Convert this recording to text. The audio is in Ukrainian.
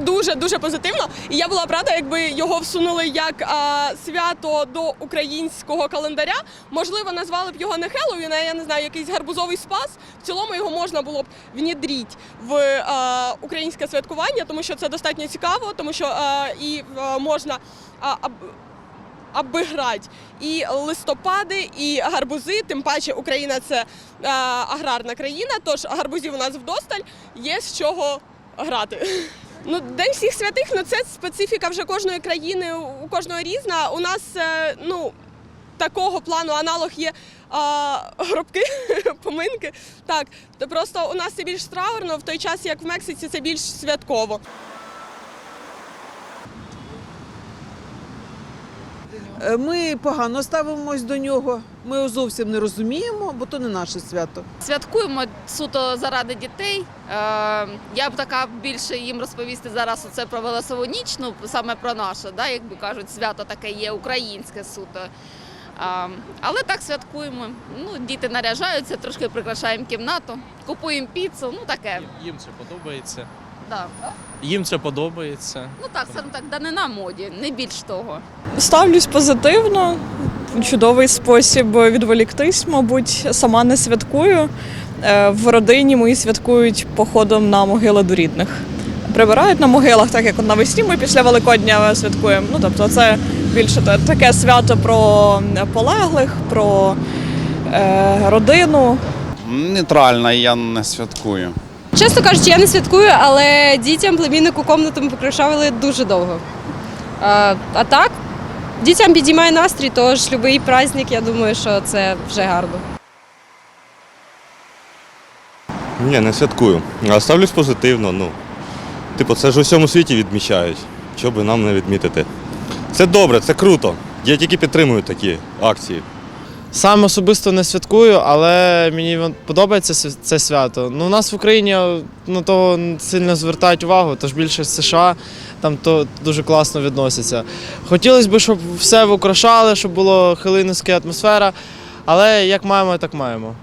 дуже дуже позитивно. І я була б рада, якби його всунули як а, свято до українського календаря. Можливо, назвали б його не Хеллоуін, а я не знаю, якийсь гарбузовий спас. В цілому його можна було б внідріть в а, українське святкування, тому що це достатньо цікаво, тому що а, і а, можна. А, аб- обіграти і листопади, і гарбузи. Тим паче Україна це е, аграрна країна, тож гарбузів у нас вдосталь, є з чого грати. Ну, День всіх святих ну це специфіка вже кожної країни, у кожного різна. У нас е, ну, такого плану аналог є а, гробки, поминки. Так, то просто у нас це більш траурно, в той час як в Мексиці це більш святково. Ми погано ставимось до нього. Ми його зовсім не розуміємо, бо то не наше свято. Святкуємо суто заради дітей. Е, я б така більше їм розповісти зараз оце про велосову ніч, ну саме про наше, да, якби кажуть, свято таке є українське суто. А, але так святкуємо. Ну, діти наряжаються, трошки прикрашаємо кімнату, купуємо піцу, ну таке. Їм це подобається. Да. Їм це подобається. Ну так, скажімо так, данина моді, не більш того. Ставлюсь позитивно. Чудовий спосіб відволіктись, мабуть, сама не святкую. Е, В родині мої святкують походом на могили до рідних. Прибирають на могилах, так як навесні ми після Великодня святкуємо. Ну тобто, це більше та- таке свято про полеглих, про е, родину, Нейтрально я не святкую. Чесно кажучи, я не святкую, але дітям племіннику комнату ми прикрашали дуже довго. А, а так, дітям підіймає настрій, тож будь-який праздник, я думаю, що це вже гарно. Ні, не святкую. А ставлюсь позитивно. Ну, типу, це ж у всьому світі відмічають. Що би нам не відмітити? Це добре, це круто. Я тільки підтримую такі акції. Сам особисто не святкую, але мені подобається це свято. Ну, у нас в Україні на того сильно звертають увагу, тож більше в США там то дуже класно відносяться. Хотілося б, щоб все украшали, щоб було хелинівська атмосфера, але як маємо, так маємо.